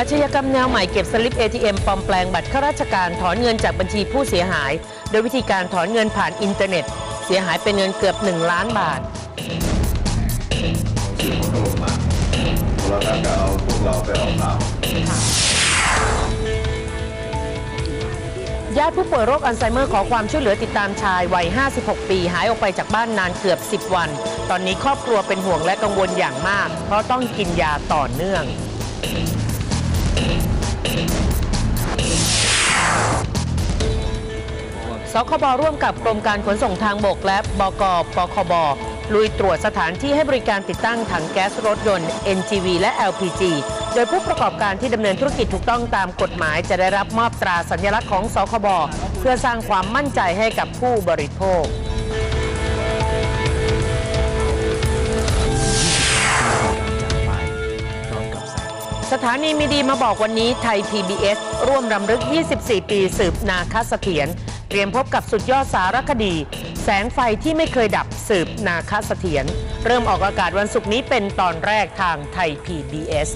อาชญากรรมแนวใหม่เก็บสลิป ATM ปลอมแปลงบัตรข้าราชการถอนเงินจากบัญชีผู้เสียหาย โดยวิธีการถอนเงินผ่านอินเทอร์เน็ต เสียหายเป็นเงินเกือบ 1 ล้านบาทสื่อของลงมาน์ก็เอาพวกเราไปออกข่าวญาติผู้ป่วยโรคอัลไซเมอร์ขอความช่วยเหลือติดตามชายวัย 56 ปี หายออกไปจากบ้านนานเกือบ 10 วัน ตอนนี้ครอบครัวเป็นห่วงและกังวลอย่างมาก เพราะต้องกินยาต่อเนื่อง สคบร่วมกับกรมการขนส่งทางบกและบกปคบ ลุยตรวจสถานที่ให้บริการติดตั้งถังแก๊สรถยนต์ NGV และ LPG โดยผู้ประกอบการที่ดำเนินธุรกิจถูกต้องตามกฎหมายจะได้รับมอบตราสัญลักษณ์ของสคบ เพื่อสร้างความมั่นใจให้กับผู้บริโภค สถานีมีดีมาบอกวันนี้ไทย PBS ร่วมรำลึก 24 ปีสืบนาคเสถียรเตรียมพบกับสุดยอดสารคดี แสงไฟที่ไม่เคยดับสืบนาคเสถียรเริ่มออกอากาศวันศุกร์นี้เป็นตอนแรกทางไทย PBS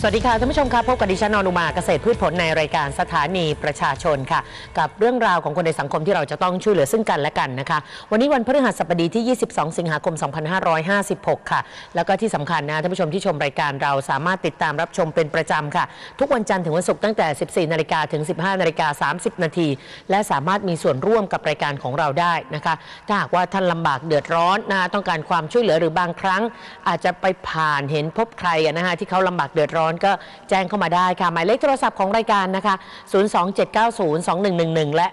สวัสดีค่ะท่านผู้ชมครับพบกับดิฉันนอนุมาเกษตรพืชผลในรายการสถานีประชาชนค่ะ กับเรื่องราวของคนในสังคมที่เราจะต้องช่วยเหลือซึ่งกันและกันนะคะ วันนี้วันพฤหัสบดีที่ 22 สิงหาคม 2556 ค่ะ แล้วก็ที่สำคัญนะท่านผู้ชมที่ชมรายการเราสามารถติดตามรับชมเป็นประจำค่ะ ทุกวันจันทร์ถึงวันศุกร์ตั้งแต่ 14 นาฬิกาถึง 15 นาฬิกา 30 นาทีและสามารถมีส่วนร่วมกับรายการของเราได้นะคะถ้าหากว่าท่านลำบากเดือดร้อนนะคะต้องการความช่วยเหลือหรือบางครั้ง อาจจะไปผ่านเห็นพบใครนะคะที่เขาลำบากเดือดร้อนก็แจ้งเข้ามาได้ค่ะ หมายเลขโทรศัพท์ของรายการนะคะ 027902111 และ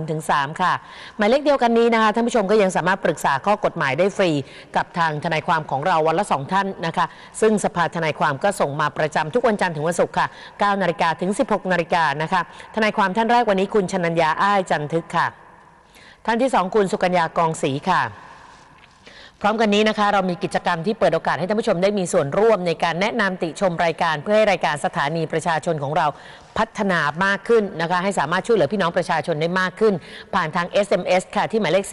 027902630ถึง3ค่ะ หมายเลขเดียวกันนี้นะคะท่านผู้ชมก็ยังสามารถปรึกษาข้อกฎหมายได้ฟรี กับทางทนายความของเราวันละ2ท่านนะคะ ซึ่งสภาทนายความก็ส่งมาประจำทุกวันจันทร์ถึงวันศุกร์ค่ะ9นาฬิกาถึง 16นาฬิกานะคะ ทนายความท่านแรกวันนี้คุณชนัญญาอ้ายจันทึกค่ะ ท่านที่สองคุณสุกัญญากองศรีค่ะ ร้อมกันนี้นะคะ เรามีกิจกรรมที่เปิดโอกาสให้ท่านผู้ชมได้มีส่วนร่วมในการแนะนำติชมรายการเพื่อให้รายการสถานีประชาชนของเรา พัฒนามากขึ้นนะคะให้สามารถช่วยเหลือพี่น้องประชาชนได้มากขึ้น ผ่านทาง SMS ค่ะที่หมายเลข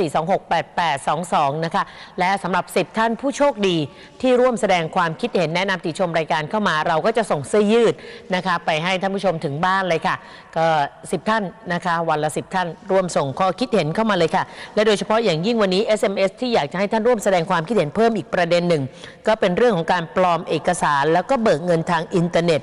4268822 นะคะ และสำหรับ 10 ท่านผู้โชคดีที่ร่วมแสดงความคิดเห็นแนะนำติชมรายการเข้ามา เราก็จะส่งเสื้อยืดนะคะไปให้ท่านผู้ชมถึงบ้านเลยค่ะ ก็ 10 ท่านนะคะวันละ 10 ท่านร่วมส่งข้อคิดเห็นเข้ามาเลยค่ะ และโดยเฉพาะอย่างยิ่งวันนี้ SMS ที่อยากจะให้ท่านร่วมแสดงความคิดเห็นเพิ่มอีกประเด็นหนึ่ง ก็เป็นเรื่องของการปลอมเอกสาร แล้วก็เบิกเงินทางอินเทอร์เน็ต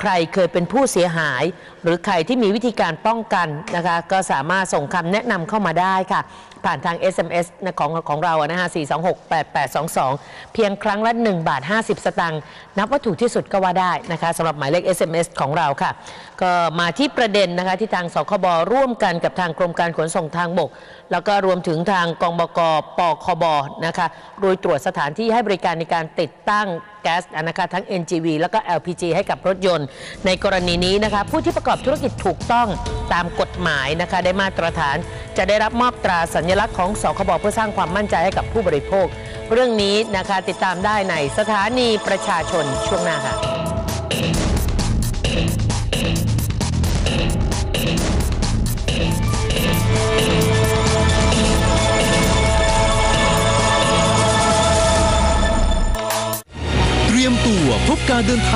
ใครเคยเป็นผู้เสียหาย หรือใครที่มีวิธีการป้องกันนะคะ ก็สามารถส่งคำแนะนำเข้ามาได้ค่ะ ผ่านทาง SMS นะของของเราอะนะฮะ 4268822 เพียงครั้งละ 1 บาท 50 สตางค์นับว่าถูกที่สุดก็ว่าได้นะคะสำหรับหมายเลข SMS ของเราค่ะ ก็มาที่ประเด็นนะคะที่ทางสคบร่วมกันกับทางกรมการขนส่งทางบก แล้วก็รวมถึงทางกองบกปคบนะคะโดยตรวจสถานที่ให้บริการในการติดตั้งแก๊สนะคะทั้ง NGV แล้วก็ LPG ให้กับรถยนต์ ในกรณีนี้นะคะผู้ที่ประกอบธุรกิจถูกต้องตามกฎหมายนะคะได้มาตรฐานจะได้รับมอบตราสัญลักษณ์ของสคบเพื่อสร้างความมั่นใจให้กับผู้บริโภค เรื่องนี้นะคะติดตามได้ในสถานีประชาชนช่วงหน้าค่ะเตรียมตัวพบการเดินทาง